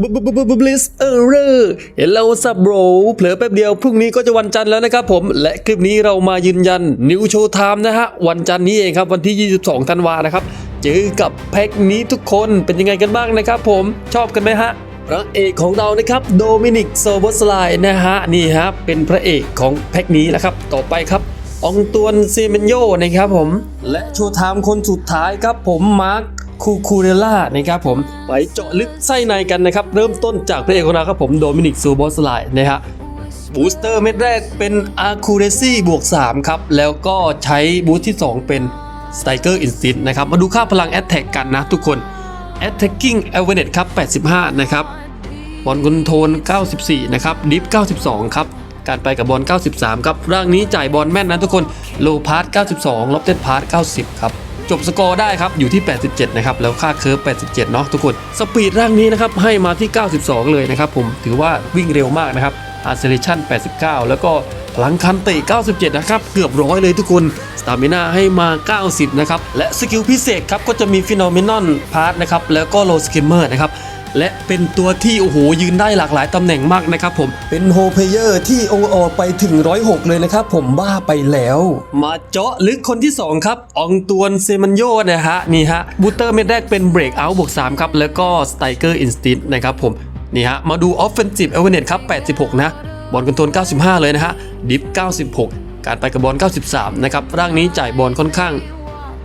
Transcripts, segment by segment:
บบลิสเออร์เรอร์เห็นแล้วสับโบรเผลอแป๊บเดียวพรุ่งนี้ก็จะวันจันทร์แล้วนะครับผม และคลิปนี้เรามายืนยันนิวโชว์ไทม์นะฮะ วันจันทร์นี้เองครับวันที่ 22 ธันวานะครับ เจอกับแพ็กนี้ทุกคนเป็นยังไงกันบ้างนะครับผมชอบกันไหมฮะพระเอกของเรานะครับโดมินิกโซโบสไลนะฮะนี่ฮะเป็นพระเอกของแพ็กนี้นะครับต่อไปครับอองตวนเซเมนโยนะครับผม และโชว์ไทม์คนสุดท้ายครับผมมาร์ค คูคูเรล่านะครับผมไปเจาะลึกไส้ในกันนะครับ เริ่มต้นจากพระเอกของเราครับผมโดมินิกซูโบสไลนะฮะบูสเตอร์เม็ดแรกเป็นอาคูเรซี่บวก 3 ครับ แล้วก็ใช้บูสที่ 2 เป็นสไตเกอร์อินสตินนะครับ มาดูค่าพลังแอตแทกกันนะทุกคน Attacking Awareness ครับ 85 นะครับ บอลคอนโทรล94 นะครับ ดิฟ 92 ครับ การไปกับบอล 93 ครับ ร่างนี้จ่ายบอลแม่นนะทุกคน โลพาร์ต92 ลบเต็ดพาร์ต90 ครับ จบสกอร์ได้ครับ อยู่ที่ 87 นะครับ แล้วค่าเคิร์ฟ 87 เนาะทุกคน สปีดร่างนี้นะครับ ให้มาที่ 92 เลยนะครับผมถือว่าวิ่งเร็วมากนะครับอาร์เซเลชัน89 แล้วก็พลังคันเตะ 97 นะครับ เกือบร้อยเลยทุกคน สตามิน่าให้มา 90 นะครับ และสกิลพิเศษครับ ก็จะมีฟิโนเมนอนพาร์ตนะครับ แล้วก็โลสกิมเมอร์นะครับ และเป็นตัวที่โอ้โหยืนได้หลากหลายตำแหน่งมากนะครับผม เป็นโฮเพเยอร์ที่โออไปถึง106เลยนะครับผมบ้าไปแล้ว มาเจาะลึกคนที่ 2 ครับอองตวนเซมันโยนะฮะนี่ฮะบูเตอร์เม็ดแรกเป็นเบรกเอาท์บวก3ครับแล้วก็สไตเกอร์อินสตินนะครับผมนี่ฮะมาดูออฟเฟนซีฟเอเวเนตครับ86 นะบอลคอนโทรล95 เลยนะฮะดิฟ 96 การไปกับบอล93 นะครับร่างนี้จ่ายบอลค่อนข้าง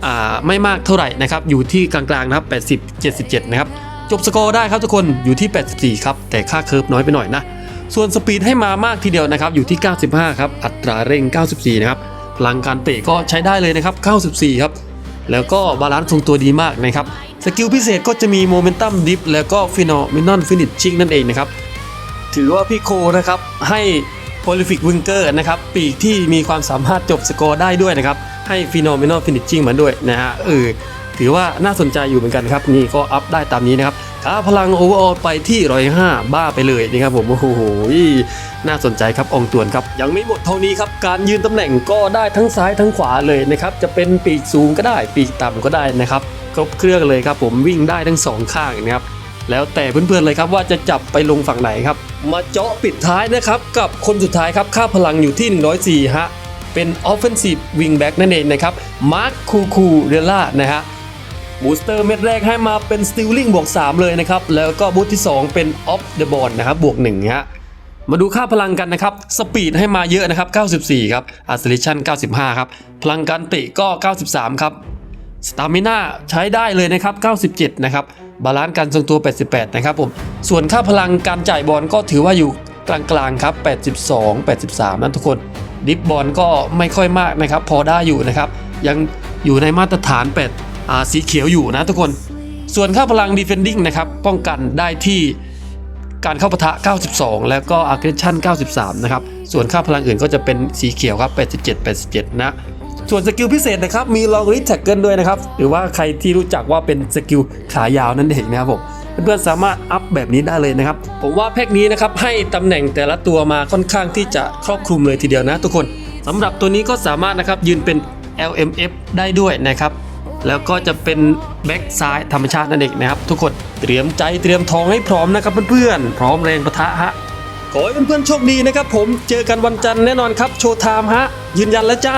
อ่าไม่มากเท่าไหร่นะครับอยู่ที่กลางๆนะครับ80 77 นะครับ จบสกอร์ได้ครับทุกคนอยู่ที่ 84 ครับ แต่ค่าเคิร์ฟน้อยไปหน่อยนะ ส่วนสปีดให้มามากทีเดียวนะครับ อยู่ที่ 95 ครับ อัตราเร่ง 94 นะครับ พลังการเตะก็ใช้ได้เลยนะครับ 94 ครับ แล้วก็บาลานซ์ทรงตัวดีมากนะครับ สกิลพิเศษก็จะมีโมเมนตัมดิฟแล้วก็ฟิโนมินอนฟินิชชิ่งนั่นเองนะครับ ถือว่าพี่โคนะครับให้ Prolific Winger นะครับปีกที่มีความสามารถจบสกอร์ได้ด้วยนะครับ ให้ Phenomenal Finishing มาด้วยนะฮะเออ ถือว่าน่าสนใจอยู่เหมือนกันครับ นี่ก็อัพได้ตามนี้นะครับค่าพลัง Overall ไปที่105บ้าไปเลยนะครับผมโอ้โหน่าสนใจครับอองตวนครับ ยังไม่หมดเท่านี้ครับ การยืนตำแหน่งก็ได้ทั้งซ้ายทั้งขวาเลยนะครับจะเป็นปีกสูงก็ได้ปีกต่ำก็ได้นะครับครบเครื่องเลยครับผมวิ่งได้ทั้งสองข้างนะครับแล้วแต่เพื่อนๆเลยครับว่าจะจับไปลงฝั่งไหนครับ มาเจาะปิดท้ายนะครับ กับคนสุดท้ายครับค่าพลังอยู่ที่ 104ฮะเป็น Offensive Wingback นั่นเองนะครับมาร์คคูคูเรล่านะฮะ บูสเตอร์เม็ดแรกให้มาเป็น Stealing บวก 3 เลยนะครับ แล้วก็บูทที่ 2 เป็น Off the Ball นะครับบวก1ฮะมาดูค่าพลังกันนะครับ สปีดให้มาเยอะนะครับ 94 ครับ Acceleration 95 ครับ พลังการเตะก็ 93 ครับสตามิน่าใช้ได้เลยนะครับ 97 นะครับ บาลานซ์การทรงตัว 88 นะครับผม ส่วนค่าพลังการจ่ายบอลก็ถือว่าอยู่กลางๆครับ 82 83 นั่นทุกคน ดิฟบอลก็ไม่ค่อยมากนะครับ พอได้อยู่นะครับ ยังอยู่ในมาตรฐาน 8 สีเขียวอยู่นะทุกคน ส่วนค่าพลัง defending นะครับ ป้องกันได้ที่การเข้าปะทะ 92 แล้วก็ aggression 93 นะครับ ส่วนค่าพลังอื่นก็จะเป็นสีเขียวครับ 87 87 นะ ส่วนสกิลพิเศษนะครับ มี long reach tackle ด้วยนะครับ หรือว่าใครที่รู้จักว่าเป็นสกิลขายาวนั่นเองนะครับผมเพื่อนๆสามารถอัพแบบนี้ได้เลยนะครับ ผมว่าแพ็กนี้นะครับให้ตำแหน่งแต่ละตัวมาค่อนข้างที่จะครอบคลุมเลยทีเดียวนะทุกคนสำหรับตัวนี้ก็สามารถนะครับยืนเป็น LMF ได้ด้วยนะครับ แล้วก็จะเป็นแบ็กซ้ายธรรมชาตินั่นเองนะครับ ทุกคนเตรียมใจเตรียมทองให้พร้อมนะครับเพื่อนๆพร้อมแรงประทะฮะขอให้เพื่อนๆโชคดีนะครับผมเจอกันวันจันทร์แน่นอนครับโชว์ไทม์ฮะยืนยันแล้วจ้า